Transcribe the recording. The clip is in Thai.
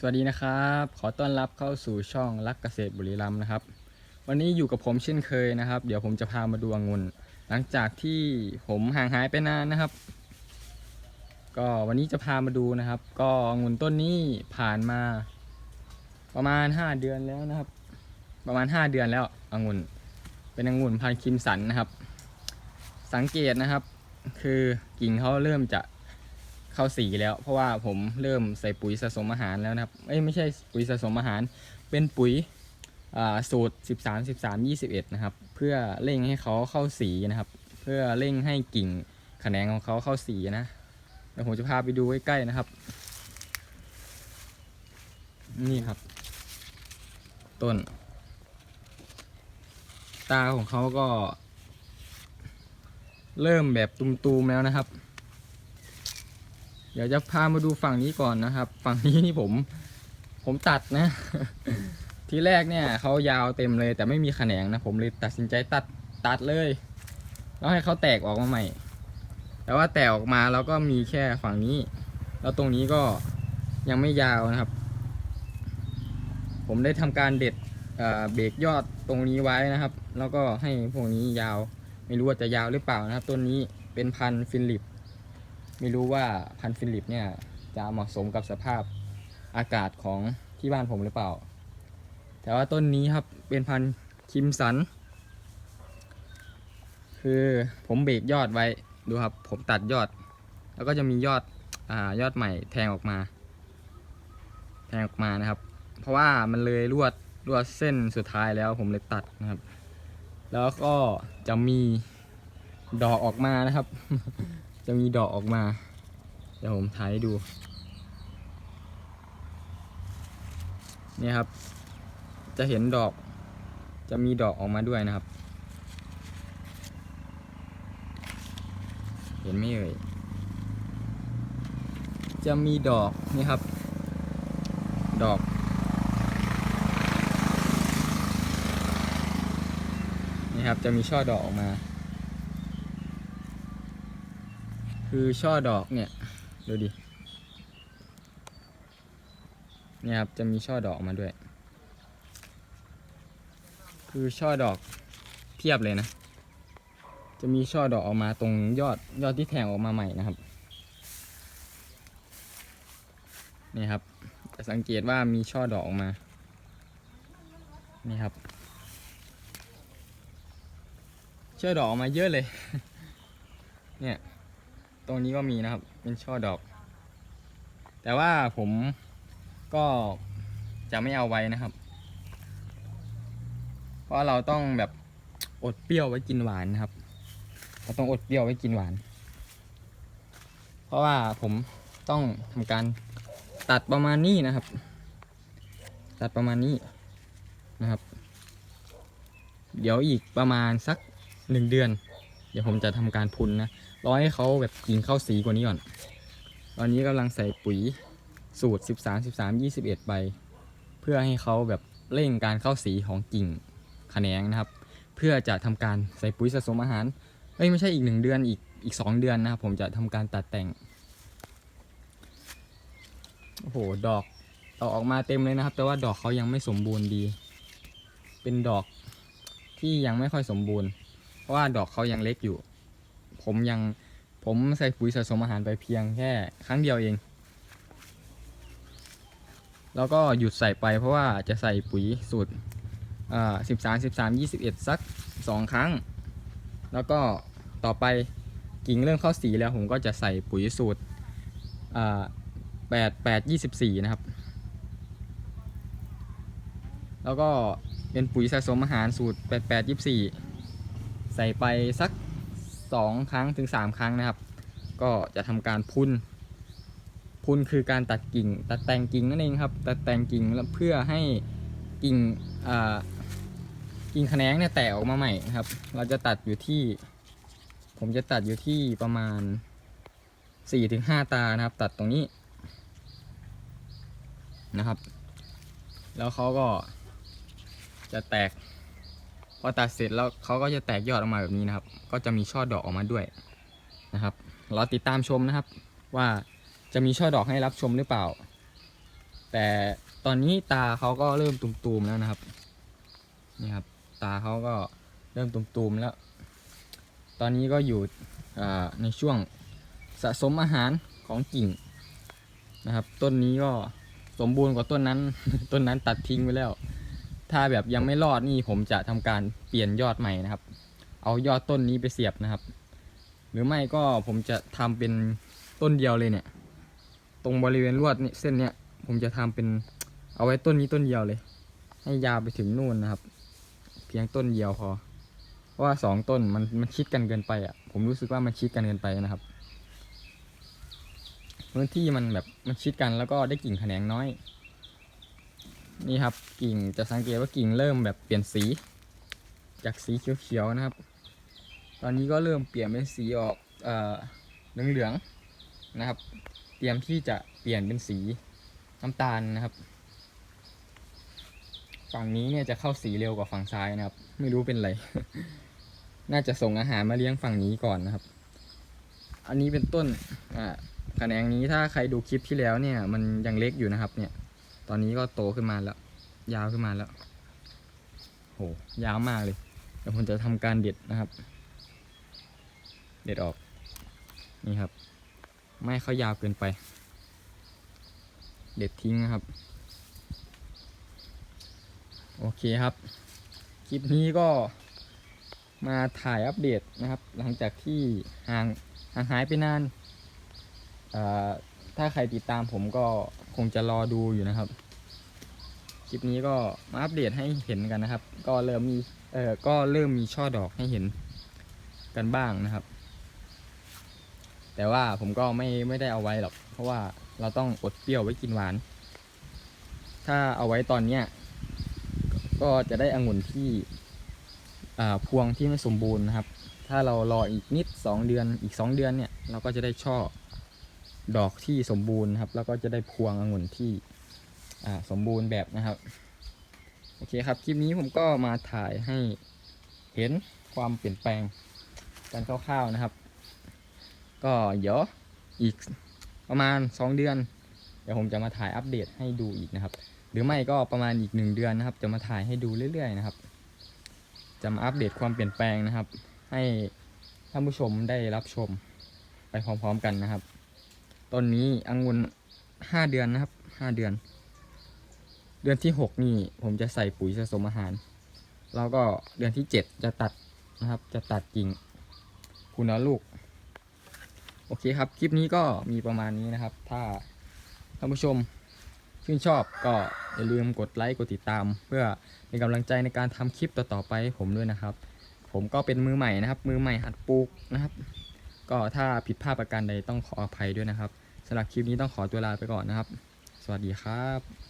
สวัสดีนะครับ ขอต้อนรับเข้าสู่ช่องรักเกษตรบุรีรัมย์นะครับ วันนี้อยู่กับผมเช่นเคยนะครับ เดี๋ยวผมจะพามาดูองุ่น หลังจากที่ผมห่างหายไปนานนะครับ ก็วันนี้จะพามาดูนะครับ ก็องุ่นต้นนี้ผ่านมาประมาณ 5 เดือนแล้วนะครับ ประมาณ 5 เดือนแล้วองุ่น เป็นองุ่นพันธุ์คิมสันนะครับ สังเกตนะครับ คือกิ่งเขาเริ่มจะ เข้าสีแล้ว เพราะว่าผมเริ่มใส่ปุ๋ยสะสมอาหารแล้วนะครับเอ้ยไม่ใช่ปุ๋ยสะสมอาหาร เป็นปุ๋ยอ่าสูตร 13 13 21 นะครับ เพื่อเร่งให้เขาเข้าสีนะครับ เพื่อเร่งให้กิ่งแขนงของเขาเข้าสีนะเดี๋ยวผมจะพาไปดูใกล้ๆนะครับ นี่ครับ ต้น ตาของเขาก็ เริ่มแบบตุมๆแล้วนะครับ เดี๋ยวจะพามาดูฝั่งนี้ก่อนนะครับ ฝั่งนี้นี่ผมผมตัดนะ ทีแรกเนี่ยเขายาวเต็มเลย แต่ไม่มีแขนงนะผมเลยตัดสินใจตัดตัดเลยแล้วให้เขาแตกออกมาใหม่ แต่ว่าแตกออกมาแล้วก็มีแค่ฝั่งนี้ แล้วตรงนี้ก็ยังไม่ยาวนะครับ ผมได้ทำการเด็ดเเบรกยอดตรงนี้ไว้นะครับ แล้วก็ให้พวกนี้ยาว ไม่รู้ว่าจะยาวหรือเปล่านะครับ ต้นนี้เป็นพันฟิลิป ไม่รู้ว่าพันฟิลิปเนี่ยจะเหมาะสมกับสภาพอากาศของที่บ้านผมหรือเปล่า แต่ว่าต้นนี้ครับเป็นพันคิมสัน คือผมเบรกยอดไว้ดูครับ ผมตัดยอด แล้วก็จะมียอดอายอดใหม่แทงออกมา แทงออกมานะครับ เพราะว่ามันเลยรวดรวดเส้นสุดท้ายแล้วผมเลยตัดนะครับ แล้วก็จะมีดอกออกมานะครับ จะมีดอกออกมา เดี๋ยวผมถ่ายให้ดูเนี่ยครับ จะเห็นดอก จะมีดอกออกมาด้วยนะครับ เห็นไหมเอ่ย จะมีดอกนี่ครับ ดอก นี่ครับ จะมีช่อดอกออกมา คือช่อดอกเนี่ย ดูดิ เนี่ยครับ จะมีช่อดอกมาด้วย คือช่อดอกเพียบเลยนะ จะมีช่อดอกออกมาตรงยอดยอดที่แทงออกมาใหม่นะครับ นี่ครับ จะสังเกตว่ามีช่อดอกออกมา นี่ครับช่อดอกออกมาเยอะเลย เนี่ย ตรงนี้ก็มีนะครับ เป็นช่อดอก แต่ว่าผมก็จะไม่เอาไว้นะครับ เพราะเราต้องแบบอดเปรี้ยวไว้กินหวานนะครับ เราต้องอดเปรี้ยวไว้กินหวาน เพราะว่าผมต้องทำการตัดประมาณนี้นะครับ ตัดประมาณนี้นะครับ เดี๋ยวอีกประมาณสักหนึ่งเดือน เดี๋ยวผมจะทำการพุนนะ รอให้เขาแบบกินเข้าสีกว่านี้ก่อน ตอนนี้กำลังใส่ปุ๋ยสูตร 13 13 21 ไป เพื่อให้เขาแบบเร่งการเข้าสีของกิ่งแขนงนะครับ เพื่อจะทำการใส่ปุ๋ยสะสมอาหารเอ้ยไม่ใช่อีกหนึ่งเดือนอีกอีกสองเดือนนะครับผมจะทำการตัดแต่งโอ้โหดอกดอกออกมาเต็มเลยนะครับ แต่ว่าดอกเขายังไม่สมบูรณ์ดี เป็นดอกที่ยังไม่ค่อยสมบูรณ์ เพราะว่าดอกเขายังเล็กอยู่ ผมยังผมใส่ปุ๋ยสะสมอาหารไปเพียงแค่ครั้งเดียวเอง แล้วก็หยุดใส่ไปเพราะว่าจะใส่ปุ๋ยสูตรสิบสามสิบสามยี่สิบเอ็ดสักสองครั้ง แล้วก็ต่อไปกิ่งเริ่มเข้าสีแล้วผมก็จะใส่ปุ๋ยสูตรแปดแปดยี่สิบสี่นะครับ แล้วก็เป็นปุ๋ยสะสมอาหารสูตรแปดแปดยี่สี่ใส่ไปสัก สองครั้งถึงสามครั้งนะครับ ก็จะทำการพุ่นพุ่นคือการตัดกิ่ง ตัดแต่งกิ่งนั่นเองครับ ตัดแต่งกิ่งแล้วเพื่อให้กิ่งกิ่งแขนงเนี่ยแตกออกมาใหม่ครับ เราจะตัดอยู่ที่ ผมจะตัดอยู่ที่ประมาณสี่ถึงห้าตานะครับ ตัดตรงนี้นะครับ แล้วเขาก็จะแตก อตัดเสร็จแล้วเขาก็จะแตกยอดออกมาแบบนี้นะครับ ก็จะมีช่อดอกออกมาด้วยนะครับเรอติดตามชมนะครับ ว่าจะมีช่อดอกให้รับชมหรือเปล่า แต่ตอนนี้ตาเขาก็เริ่มตุ่มๆแล้วนะครับนี่ครับ ตาเขาก็เริ่มตุ่มๆแล้ว ตอนนี้ก็อยู่ในช่วงสะสมอาหารของกิ่งนะครับ ต้นนี้ก็สมบูรณ์กว่าต้นนั้น ต้นนั้นตัดทิ้งไปแล้ว ถ้าแบบยังไม่รอดนี่ผมจะทำการเปลี่ยนยอดใหม่นะครับ เอายอดต้นนี้ไปเสียบนะครับ หรือไม่ก็ผมจะทำเป็นต้นเดียวเลยเนี่ย ตรงบริเวณลวดนี่เส้นเนี้ยผมจะทำเป็นเอาไว้ต้นนี้ต้นเดียวเลย ให้ยาวไปถึงนู่นนะครับ เพียงต้นเดียวพอเพราะว่าสองต้นมันมันชิดกันเกินไปอะ ผมรู้สึกว่ามันชิดกันเกินไปนะครับพื้นที่มันแบบมันชิดกันแล้วก็ได้กิ่งแขนงน้อย นี่ครับกิ่งจะสังเกตว่ากิ่งเริ่มแบบเปลี่ยนสี จากสีเขียวๆนะครับ ตอนนี้ก็เริ่มเปลี่ยนเป็นสีออกเหลืองๆนะครับ เตรียมที่จะเปลี่ยนเป็นสีน้ำตาลนะครับ ฝั่งนี้เนี่ยจะเข้าสีเร็วกว่าฝั่งซ้ายนะครับ ไม่รู้เป็นไร น่าจะส่งอาหารมาเลี้ยงฝั่งนี้ก่อนนะครับ อันนี้เป็นต้นอ่าแขนงนี้ถ้าใครดูคลิปที่แล้วเนี่ย มันยังเล็กอยู่นะครับเนี่ย ตอนนี้ก็โตขึ้นมาแล้ว ยาวขึ้นมาแล้ว โห ยาวมากเลยเดี๋ยวผมจะทำการเด็ดนะครับ เด็ดออก นี่ครับ ไม่เขายาวเกินไป เด็ดทิ้งนะครับ โอเคครับ คลิปนี้ก็มาถ่ายอัปเดตนะครับ หลังจากที่ห่างห่างหายไปนานอ่อ ถ้าใครติดตามผมก็คงจะรอดูอยู่นะครับ คลิปนี้ก็มาอัปเดตให้เห็นกันนะครับ ก็เริ่มมีเออก็เริ่มมีช่อดอกให้เห็นกันบ้างนะครับ แต่ว่าผมก็ไม่ไม่ได้เอาไว้หรอก เพราะว่าเราต้องอดเปรี้ยวไว้กินหวาน ถ้าเอาไว้ตอนเนี้ยก็จะได้องุ่นที่อ่าพวงที่ไม่สมบูรณ์นะครับ ถ้าเรารออีกนิด 2 เดือนอีก 2 เดือนเนี่ยเราก็จะได้ช่อ ดอกที่สมบูรณ์ครับ แล้วก็จะได้พวงองุ่นที่สมบูรณ์แบบนะครับโอเคครับคลิปนี้ผมก็มาถ่ายให้เห็นความเปลี่ยนแปลงกันคร่าวๆนะครับ ก็เดี๋ยวอีกประมาณ 2 เดือน เดี๋ยวผมจะมาถ่ายอัปเดตให้ดูอีกนะครับ หรือไม่ก็ประมาณอีกหนึ่งเดือนนะครับ จะมาถ่ายให้ดูเรื่อยๆนะครับ จะมาอัปเดตความเปลี่ยนแปลงนะครับ ให้ท่านผู้ชมได้รับชมไปพร้อมๆกันนะครับ ต้นนี้องุ่นห้าเดือนนะครับห้าเดือน เดือนที่หกนี่ผมจะใส่ปุ๋ยผสมอาหาร แล้วก็เดือนที่เจ็ดจะตัดนะครับ จะตัดกิ่งคุณลูก โอเคครับ คลิปนี้ก็มีประมาณนี้นะครับ ถ้าท่านผู้ชมชื่นชอบก็อย่าลืมกดไลค์กดติดตาม เพื่อเป็นกำลังใจในการทำคลิปต่อๆไปให้ผมด้วยนะครับ ผมก็เป็นมือใหม่นะครับ มือใหม่หัดปลูกนะครับ ก็ถ้าผิดพลาดประการใดต้องขออภัยด้วยนะครับสำหรับคลิปนี้ต้องขอตัวลาไปก่อนนะครับ สวัสดีครับ